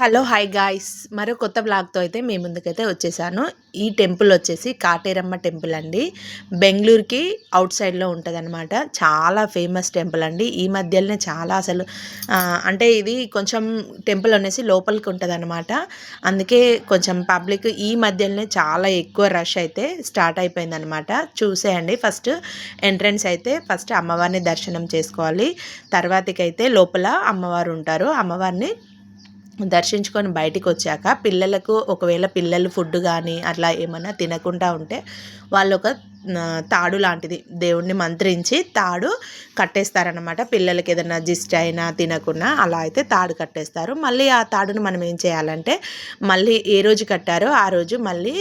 Hello hi guys. మరో కొత్త బ్లాగ్తో అయితే మీ ముందుకైతే వచ్చేసాను. ఈ టెంపుల్ వచ్చేసి కాటేరమ్మ టెంపుల్ అండి. బెంగళూరుకి అవుట్ సైడ్లో ఉంటుందన్నమాట. చాలా ఫేమస్ టెంపుల్ అండి. ఈ మధ్యలోనే చాలా అసలు అంటే ఇది కొంచెం టెంపుల్ అనేసి లోపలికి ఉంటుందన్నమాట. అందుకే కొంచెం పబ్లిక్ ఈ మధ్యలోనే చాలా ఎక్కువ రష్ అయితే స్టార్ట్ అయిపోయిందనమాట చూసేయండి. ఫస్ట్ ఎంట్రన్స్ అయితే ఫస్ట్ అమ్మవారిని దర్శనం చేసుకోవాలి. తర్వాతకైతే లోపల అమ్మవారు ఉంటారు. అమ్మవారిని దర్శించుకొని బయటికి వచ్చాక పిల్లలకు ఒకవేళ పిల్లలు ఫుడ్ కానీ అట్లా ఏమన్నా తినకుండా ఉంటే వాళ్ళు ఒక తాడు లాంటిది. దేవుణ్ణి మంత్రించి తాడు కట్టేస్తారనమాట పిల్లలకి ఏదైనా జిస్ట్ అయినా తినకుండా అలా అయితే తాడు కట్టేస్తారు. మళ్ళీ ఆ తాడును మనం ఏం చేయాలంటే మళ్ళీ ఏ రోజు కట్టారో ఆ రోజు మళ్ళీ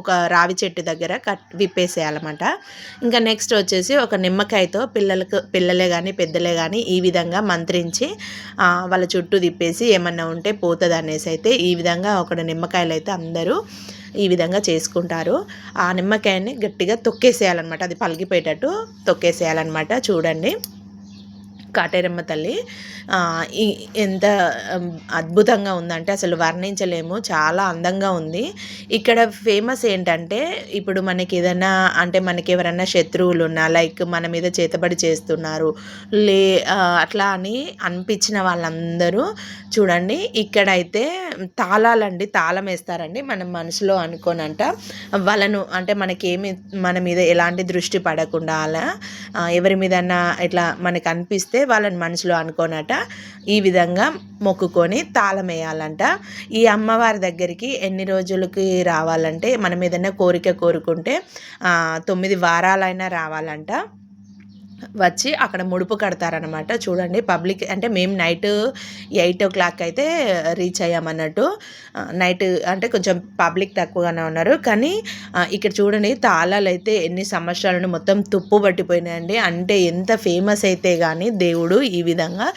ఒక రావి చెట్టు దగ్గర కట్ విప్పేసేయాలన్నమాట. ఇంకా నెక్స్ట్ వచ్చేసి ఒక నిమ్మకాయతో పిల్లలకు పిల్లలే కానీ పెద్దలే కానీ ఈ విధంగా మంత్రించి వాళ్ళ చుట్టూ తిప్పేసి ఏమన్నా ఉంటే పోతుంది అనేసి అయితే ఈ విధంగా ఒక నిమ్మకాయలు అయితే అందరూ ఈ విధంగా చేసుకుంటారు. ఆ నిమ్మకాయని గట్టిగా తొక్కేసేయాలన్నమాట. అది పలిగిపోయేటట్టు తొక్కేసేయాలన్నమాట. చూడండి. కాటేరమ్మ తల్లి. ఎంత అద్భుతంగా ఉందంటే అసలు వర్ణించలేము. చాలా అందంగా ఉంది. ఇక్కడ ఫేమస్ ఏంటంటే ఇప్పుడు మనకి ఏదైనా అంటే మనకి ఎవరైనా శత్రువులు ఉన్నా లైక్ మన మీద చేతబడి చేస్తున్నారు లే అట్లా అని అనిపించిన వాళ్ళందరూ చూడండి. ఇక్కడైతే తాళాలండి తాళం వేస్తారండి. మనం మనసులో అనుకోనంట. వాళ్ళను అంటే మనకేమి మన మీద ఎలాంటి దృష్టి పడకుండా అలా ఎవరి మీదన్నా ఇట్లా మనకు అనిపిస్తే వాళ్ళని మనసులో అనుకోనట. ఈ విధంగా మొక్కుకొని తాళం వేయాలంట ఈ అమ్మవారి దగ్గరికి ఎన్ని రోజులకి రావాలంటే మనం ఏదైనా కోరిక కోరుకుంటే తొమ్మిది వారాలైనా రావాలంట. వచ్చి అక్కడ ముడుపు కడతారనమాట చూడండి పబ్లిక్ అంటే మేము నైట్ ఎయిట్ ఓ క్లాక్ అయితే రీచ్ అయ్యామన్నట్టు. నైట్ అంటే కొంచెం పబ్లిక్ తక్కువగానే ఉన్నారు. కానీ ఇక్కడ చూడండి తాళాలు అయితే ఎన్ని సంవత్సరాలను మొత్తం తుప్పు పట్టిపోయినాయండి. అంటే ఎంత ఫేమస్ అయితే కానీ దేవుడు ఈ విధంగా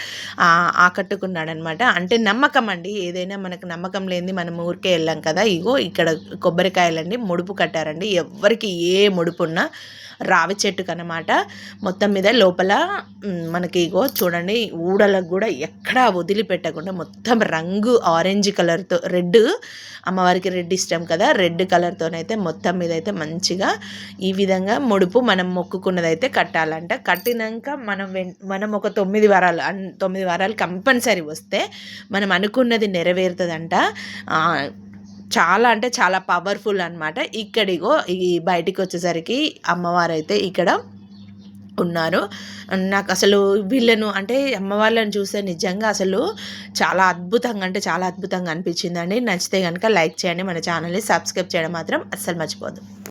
ఆకట్టుకున్నాడనమాట అంటే నమ్మకం అండి ఏదైనా మనకు నమ్మకం లేని మనం ఊరికే వెళ్ళాం కదా ఇగో ఇక్కడ కొబ్బరికాయలండి ముడుపు కట్టారండి. ఎవరికి ఏ ముడుపున్నా రావి చెట్టుకు అనమాట మొత్తం మీద లోపల మనకి ఇగో చూడండి ఊడలకు కూడా ఎక్కడా వదిలిపెట్టకుండా మొత్తం రంగు ఆరెంజ్ కలర్తో రెడ్ అమ్మవారికి రెడ్ ఇష్టం కదా రెడ్ కలర్తోనైతే మొత్తం మీద అయితే మంచిగా ఈ విధంగా ముడుపు మనం మొక్కుకున్నదైతే కట్టాలంట. కట్టినాక మనం మనం ఒక తొమ్మిది వారాలు తొమ్మిది వారాలు కంపల్సరీ వస్తే మనం అనుకున్నది నెరవేరుతుందంట. చాలా అంటే చాలా పవర్ఫుల్ అనమాట ఇక్కడిగో ఈ బయటికి వచ్చేసరికి అమ్మవారు అయితే ఇక్కడ ఉన్నారు. నాకు అసలు వీళ్ళను అంటే అమ్మవాళ్ళని చూస్తే నిజంగా అసలు చాలా అద్భుతంగా అంటే చాలా అద్భుతంగా అనిపించిందండి. నచ్చితే కనుక లైక్ చేయండి మన ఛానల్ని సబ్స్క్రైబ్ చేయడం మాత్రం అస్సలు మర్చిపోదు